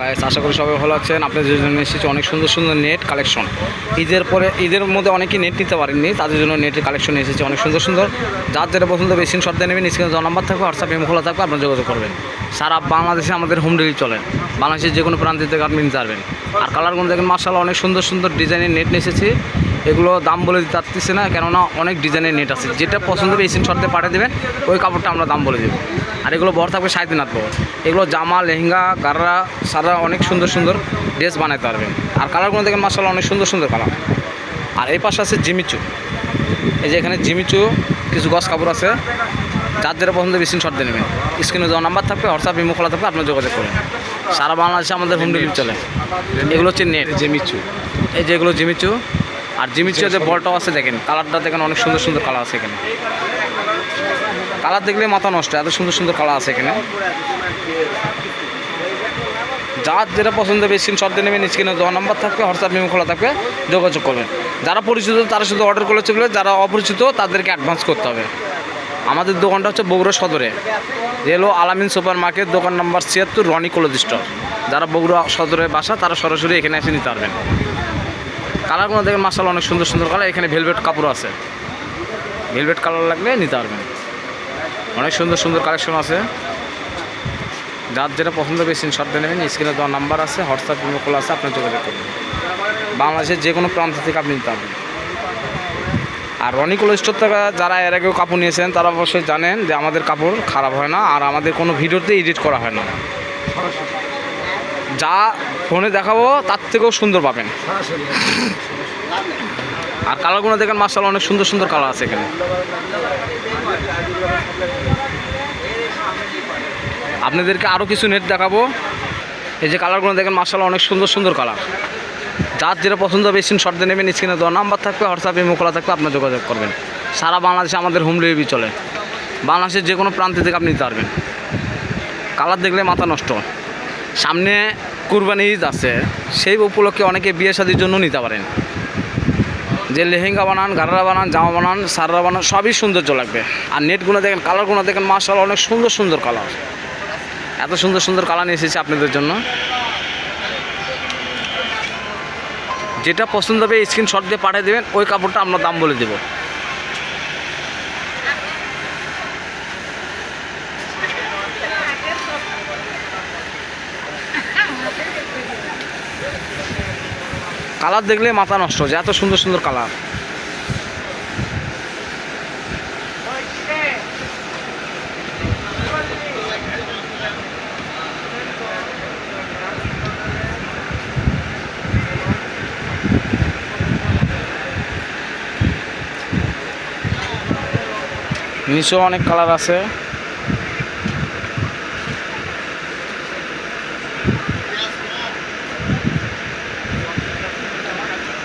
Guys আশা করি সবাই ভালো আছেন। আপনাদের জন্য এসেছে অনেক সুন্দর সুন্দর নেট কালেকশন ঈদের পরে, ঈদের মধ্যে অনেকেই নেট নিতে পারেননি, তাদের জন্য নেটের কালেকশন এসেছে অনেক সুন্দর সুন্দর। যার যেটা পছন্দ বেশি শর্তে নেবেন স্ক্রিনে নাম্বার থাকবে হোয়াটসঅ্যাপ এম খোলা থাকবে, আপনার যোগাযোগ করবেন। সারা বাংলাদেশে আমাদের হোম ডেলিভারি চলে। বাংলাদেশের যে কোনো প্রান্ত থেকে আপনি নিতে পারবেন। আর কালারগুলো দেখেন মার্শাল অনেক সুন্দর সুন্দর ডিজাইনের নেট এসেছি। এগুলো দাম বলে দিতে পারতেছি না কেননা অনেক ডিজাইনের নেট আছে। যেটা পছন্দ হবে এসিন শর্তে পাঠিয়ে দেবেন ওই কাপড়টা আমরা দাম বলে দেবো। আর এগুলো বড় থাকবে সাড়ে তিন হাত বড়। এগুলো জামা লেহেঙ্গা গাররা সারা অনেক সুন্দর সুন্দর ড্রেস বানাতে পারবেন। আর কালারগুলো দেখেন মার্শাল অনেক সুন্দর সুন্দর কালার। আর এই পাশে আছে জিমিচু। এই যে এখানে জিমিচু কিছু গস কাপড় আছে। যার যেটা পছন্দ বেশি শর্ট দিয়ে নেবেন। স্ক্রিনে দেওয়া নাম্বার থাকবে হোয়াটসঅ্যাপ ইমো খোলা থাকবে আপনার যোগাযোগ করবেন সারা বাংলাদেশে আমাদের হোম ডেলিভারি চলে। এগুলো হচ্ছে নেট জেমিচু। এই যে যেগুলো জিমিচু। আর জিমিচু যে বলটাও আছে দেখেন, কালারটা দেখেন অনেক সুন্দর সুন্দর কালার আছে এখানে। কালার দেখলে মাথা নষ্ট, এত সুন্দর সুন্দর কালার আছে এখানে। যার যেটা পছন্দ হবে শট দিয়ে নেবেন স্ক্রিনে দেওয়া নাম্বার থাকবে হোয়াটসঅ্যাপ মেমো খোলা থাকবে, যোগাযোগ করবেন। যারা পরিচিত, তারা শুধু অর্ডার করলে চলবে যারা অপরিচিত, তাদেরকে অ্যাডভান্স করতে হবে। আমাদের দোকানটা হচ্ছে বগুড়া সদরে। রেলো আলামিন সুপার মার্কেট দোকান নাম্বার ছিয়াত্তর, রনি কলেজ স্টোর যারা বগুড়া সদরে বাসা, তারা সরাসরি এখানে এসে নিতে পারবেন। কালারগুলো দেখেন মাসাল অনেক সুন্দর সুন্দর কালার। এখানে ভেলভেট কাপড় আছে। ভেলভেট কালার লাগলে নিতে পারবেন। অনেক সুন্দর সুন্দর কালেকশন আছে। যার যেটা পছন্দ হবে স্ক্রিনশট দিয়ে নেবেন। স্ক্রিনে দেওয়া নাম্বার আছে হোয়াটসঅ্যাপ ইমো খোলা আছে আপনার যোগাযোগ করবেন বাংলাদেশের যে কোনো প্রান্ত থেকে আপনি নিতে পারবেন। আর রনি কোল্ড স্টোর থেকে যারা এর আগেও কাপড় নিয়েছেন, তারা অবশ্যই জানেন যে আমাদের কাপড় খারাপ হয় না। আর আমাদের কোনো ভিডিওতে এডিট করা হয় না। যা ফোনে দেখাবো, তার থেকেও সুন্দর পাবেন। আর কালারগুলো দেখেন মার্শাল অনেক সুন্দর সুন্দর কালার আছে এখানে। আপনাদেরকে আরও কিছু নেট দেখাবো। এই যে কালারগুলো দেখেন মার্শাল অনেক সুন্দর সুন্দর কালার। যার যেটা পছন্দ হবে স্ক্রিন শট দিয়ে নেবেন স্ক্রিনে দেওয়া নাম্বার থাকবে হোয়াটসঅ্যাপে মোকলা থাকবে আপনার যোগাযোগ করবেন। সারা বাংলাদেশে আমাদের হোম ডেলিভারি চলে। বাংলাদেশের যে কোনো প্রান্ত থেকে আপনি নিতে পারবেন। কালার দেখলে মাথা নষ্ট। সামনে কুরবানি ঈদ আছে, সেই উপলক্ষে অনেকে বিয়ে শাদির জন্য নিতে পারেন। যে লেহেঙ্গা বানান গাররা বানান, জামা বানান, সাররা বানান, সবই সৌন্দর্য লাগবে। আর নেটগুলো দেখেন কালারগুলো দেখেন মার্শাল অনেক সুন্দর সুন্দর কালার এত সুন্দর সুন্দর কালার নিয়ে এসেছি আপনাদের জন্য। যেটা পছন্দ হবে স্ক্রিনশট দিয়ে পাঠিয়ে দেবেন, ওই কাপড়টা আমরা দাম বলে দেবো। কালার দেখলে মাথা নষ্ট যে এত সুন্দর সুন্দর কালার। নিচেও অনেক কালার আছে।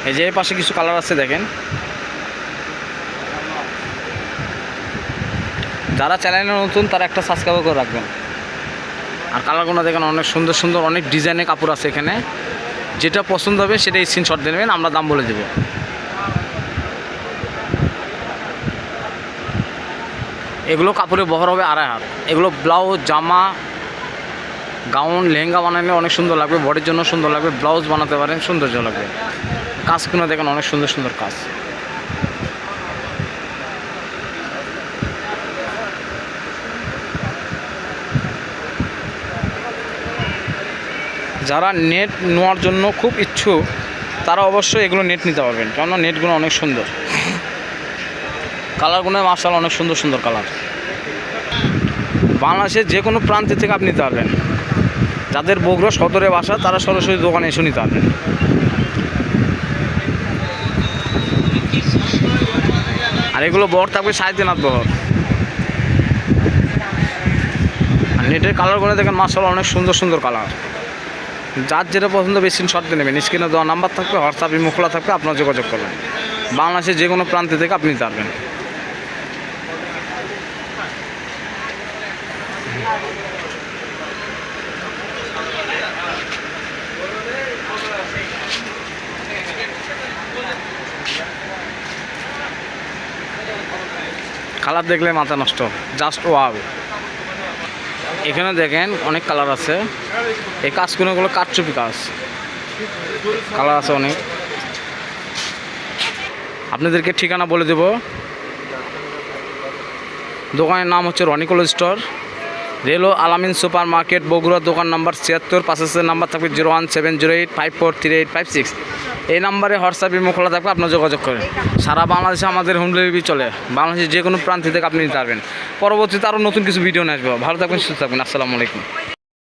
এই যে পাশে কিছু কালার আছে দেখেন। যারা চ্যানেলে নতুন, তারা একটা সাবস্ক্রাইব করে রাখবেন। আর কালারগুলো দেখেন অনেক সুন্দর সুন্দর, অনেক ডিজাইনের কাপড় আছে এখানে। যেটা পছন্দ হবে সেটা স্ক্রিনশট নেবেন, আমরা দাম বলে দেবো। এগুলো কাপড়ে বহর হবে আড়াই হাত। এগুলো ব্লাউজ জামা গাউন, লেহেঙ্গা বানালে অনেক সুন্দর লাগবে, বডির জন্য সুন্দর লাগবে, ব্লাউজ বানাতে পারেন, সৌন্দর্য লাগবে। কাজগুলো দেখেন, অনেক সুন্দর সুন্দর কাজ। যারা নেট নেওয়ার জন্য খুব ইচ্ছুক, তারা অবশ্যই এগুলো নেট নিতে পারবেন, কেননা নেটগুলো অনেক সুন্দর। কালারগুলো মার্শাল অনেক সুন্দর সুন্দর কালার। বাংলাদেশের যে কোনো প্রান্তে থেকে আপনি নিতে পারবেন। যাদের বগুড়া সদরে বাসা, তারা সরাসরি দোকানে এসে নিতে পারবেন। আর এগুলো বহর থাকবে হাত বহর। আর নেটের কালারগুলো দেখেন মার্শাল অনেক সুন্দর সুন্দর কালার যার যেটা পছন্দ বেশি শর্তে নেবেন। স্ক্রিনে দেওয়া নাম্বার থাকবে হোয়াটসঅ্যাপ ইমো থাকবে, আপনার যোগাযোগ করবেন। বাংলাদেশের যে কোনো প্রান্তে থেকে আপনি নিতে পারবেন। কালার দেখলে মাথা নষ্ট জাস্ট ওয়াও এখানে দেখেন অনেক কালার আছে। এই কাজ কোনোগুলো কাঠচুপি কাজ। কালার আছে অনেক। আপনাদেরকে ঠিকানা বলে দেব। দোকানের নাম হচ্ছে রনিকল স্টোর। রেলো আলামিন সুপার মার্কেট বগুড়া দোকান নাম্বার ছিয়াত্তর পাশের নাম্বার থাকবে zero one seven zero eight five four three eight five six. এই নাম্বারে হোয়াটসঅ্যাপ, ইমো খোলা থাকবে আপনার যোগাযোগ করেন। সারা বাংলাদেশে আমাদের হোম ডেলিভারি চলে। বাংলাদেশের যে কোনো প্রান্ত থেকে আপনি নিতে পারবেন। পরবর্তীতে আরও নতুন কিছু ভিডিও নিয়ে আসব। ভালো থাকবেন, সুস্থ থাকবেন। আসসালামু আলাইকুম।